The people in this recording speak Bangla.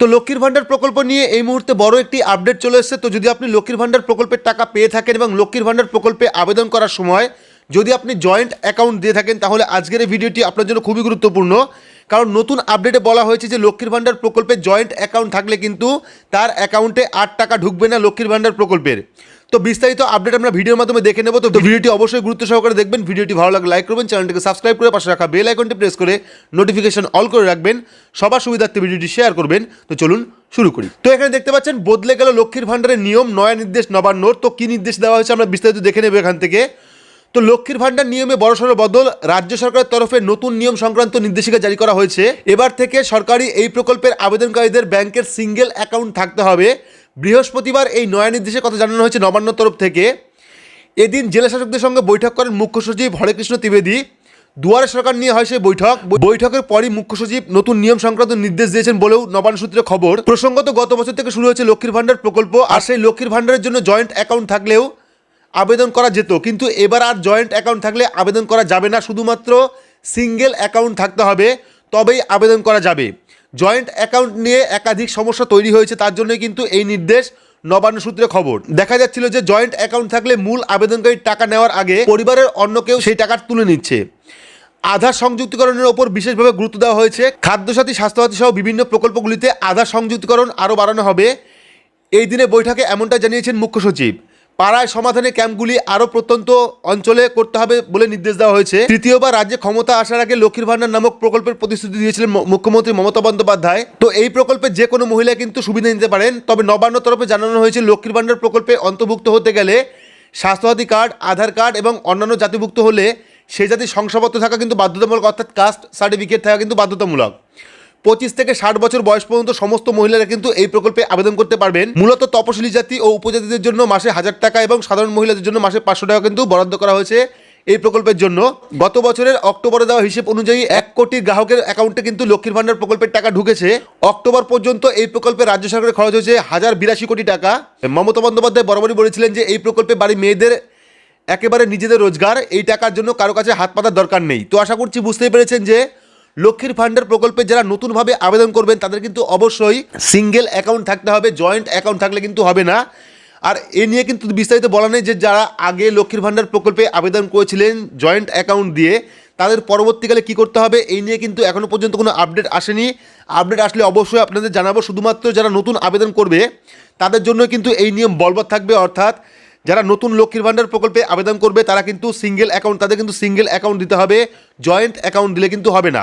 তো লক্ষ্মীর ভাণ্ডার প্রকল্প নিয়ে এই মুহূর্তে বড় একটি আপডেট চলে এসেছে। তো যদি আপনি লক্ষ্মীর ভাণ্ডার প্রকল্পের টাকা পেয়ে থাকেন এবং লক্ষ্মীর ভাণ্ডার প্রকল্পে আবেদন করার সময় যদি আপনি জয়েন্ট অ্যাকাউন্ট দিয়ে থাকেন, তাহলে আজকের এই ভিডিওটি আপনার জন্য খুবই গুরুত্বপূর্ণ। কারণ নতুন আপডেটে বলা হয়েছে যে লক্ষ্মীর ভাণ্ডার প্রকল্পে জয়েন্ট অ্যাকাউন্ট থাকলে কিন্তু তার অ্যাকাউন্টে আট টাকা ঢুকবে না লক্ষ্মীর ভাণ্ডার প্রকল্পের। তো বিস্তারিত আপডেট আমরা ভিডিওর মাধ্যমে দেখে নেব। তো ভিডিওটি অবশ্যই গুরুত্ব সহকারে দেখবেন। ভিডিওটি ভালো লাগলে লাইক করবেন, চ্যানেলটিকে সাবস্ক্রাইব করে পাশে রাখা বেল আইকনটি প্রেস করে নোটিফিকেশন অল করে রাখবেন। সবার সুবিধার্থে ভিডিওটি শেয়ার করবেন। তো চলুন শুরু করি। তো এখানে দেখতে পাচ্ছেন, বদলে গেল লক্ষ্মীর ভাণ্ডারের নিয়ম, নয়া নির্দেশ, নবান্নর। তো কী নির্দেশ দেওয়া হয়েছে আমরা বিস্তারিত দেখে নেব এখান থেকে। তো লক্ষ্মীর ভাণ্ডার নিয়মে বড়সড় বদল, রাজ্য সরকারের তরফে নতুন নিয়ম সংক্রান্ত নির্দেশিকা জারি করা হয়েছে। এবার থেকে সরকারি এই প্রকল্পের আবেদনকারীদের ব্যাংকের সিঙ্গেল অ্যাকাউন্ট থাকতে হবে। বৃহস্পতিবার এই নয়া নির্দেশের কথা জানানো হয়েছে নবান্ন তরফ থেকে। এদিন জেলা শাসকদের সঙ্গে বৈঠক করেন মুখ্য সচিব হরেকৃষ্ণ ত্রিবেদী। দুয়ারে সরকার নিয়ে হয় সেই বৈঠক। বৈঠকের পরই মুখ্য সচিব নতুন নিয়ম সংক্রান্ত নির্দেশ দিয়েছেন বলেও নবান্ন সূত্রে খবর। প্রসঙ্গত গত বছর থেকে শুরু হয়েছে লক্ষ্মীর ভাণ্ডার প্রকল্প, আর সেই লক্ষ্মীর ভাণ্ডারের জন্য জয়েন্ট অ্যাকাউন্ট থাকলেও আবেদন করা যেত। কিন্তু এবার আর জয়েন্ট অ্যাকাউন্ট থাকলে আবেদন করা যাবে না। শুধুমাত্র সিঙ্গেল অ্যাকাউন্ট থাকতে হবে, তবেই আবেদন করা যাবে। জয়েন্ট অ্যাকাউন্ট নিয়ে একাধিক সমস্যা তৈরি হয়েছে, তার জন্যই কিন্তু এই নির্দেশ নবান্ন সূত্রে খবর। দেখা যাচ্ছিল যে জয়েন্ট অ্যাকাউন্ট থাকলে মূল আবেদনকারীর টাকা নেওয়ার আগে পরিবারের অন্য কেউ সেই টাকা তুলে নিচ্ছে। আধার সংযুক্তিকরণের ওপর বিশেষভাবে গুরুত্ব দেওয়া হয়েছে। খাদ্যসাথী, স্বাস্থ্যসাথী সহ বিভিন্ন প্রকল্পগুলিতে আধার সংযুক্তিকরণ আরও বাড়ানো হবে। এই দিনে বৈঠকে এমনটা জানিয়েছেন মুখ্য সচিব। পাড়ায় সমাধানের ক্যাম্পগুলি আরও প্রত্যন্ত অঞ্চলে করতে হবে বলে নির্দেশ দেওয়া হয়েছে। তৃতীয়বার রাজ্যে ক্ষমতা আসার আগে লক্ষ্মীর ভাণ্ডার নামক প্রকল্পের প্রতিশ্রুতি দিয়েছিলেন মুখ্যমন্ত্রী মমতা বন্দ্যোপাধ্যায়। তো এই প্রকল্পে যে কোনো মহিলা কিন্তু সুবিধা নিতে পারেন। তবে নবান্ন তরফে জানানো হয়েছে, লক্ষ্মীর ভাণ্ডার প্রকল্পে অন্তর্ভুক্ত হতে গেলে স্বাস্থ্যসাথী কার্ড, আধার কার্ড এবং অন্যান্য জাতিভুক্ত হলে সেই জাতির শংসাপত্র থাকা কিন্তু বাধ্যতামূলক, অর্থাৎ কাস্ট সার্টিফিকেট থাকা কিন্তু বাধ্যতামূলক। পঁচিশ থেকে ষাট বছর বয়স পর্যন্ত সমস্ত মহিলারা কিন্তু এই প্রকল্পে আবেদন করতে পারবেন। মূলত তপশিলি জাতি ও উপজাতিদের জন্য মাসে হাজার টাকা এবং সাধারণ মহিলাদের জন্য মাসে পাঁচশো টাকা কিন্তু বরাদ্দ করা হয়েছে এই প্রকল্পের জন্য। গত বছরের অক্টোবরে দেওয়া হিসেব অনুযায়ী এক কোটি গ্রাহকের অ্যাকাউন্টে কিন্তু লক্ষ্মীর ভাণ্ডার প্রকল্পের টাকা ঢুকেছে। অক্টোবর পর্যন্ত এই প্রকল্পে রাজ্য সরকারের খরচ হয়েছে হাজার বিরাশি কোটি টাকা। মমতা বন্দ্যোপাধ্যায় বরাবরই বলেছিলেন যে এই প্রকল্পে বাড়ি মেয়েদের একেবারে নিজেদের রোজগার, এই টাকার জন্য কারও কাছে হাত পাতার দরকার নেই। তো আশা করছি বুঝতেই পেরেছেন যে লক্ষ্মীর ভাণ্ডার প্রকল্পে যারা নতুনভাবে আবেদন করবেন, তাদের কিন্তু অবশ্যই সিঙ্গেল অ্যাকাউন্ট থাকতে হবে জয়েন্ট অ্যাকাউন্ট থাকলে কিন্তু হবে না। আর এ নিয়ে কিন্তু বিস্তারিত বলা নেই যে যারা আগে লক্ষ্মীর ভাণ্ডার প্রকল্পে আবেদন করেছিলেন জয়েন্ট অ্যাকাউন্ট দিয়ে, তাদের পরবর্তীকালে কি করতে হবে, এই নিয়ে কিন্তু এখনও পর্যন্ত কোনো আপডেট আসেনি। আপডেট আসলে অবশ্যই আপনাদের জানাব, শুধুমাত্র যারা নতুন আবেদন করবে, তাদের জন্য কিন্তু এই নিয়ম বলবৎ থাকবে। অর্থাৎ যারা নতুন লক্ষ্মীর ভাণ্ডার প্রকল্পে আবেদন করবে, তারা কিন্তু সিঙ্গেল অ্যাকাউন্ট তাদের কিন্তু সিঙ্গেল অ্যাকাউন্ট দিতে হবে জয়েন্ট অ্যাকাউন্ট দিলে কিন্তু হবে না।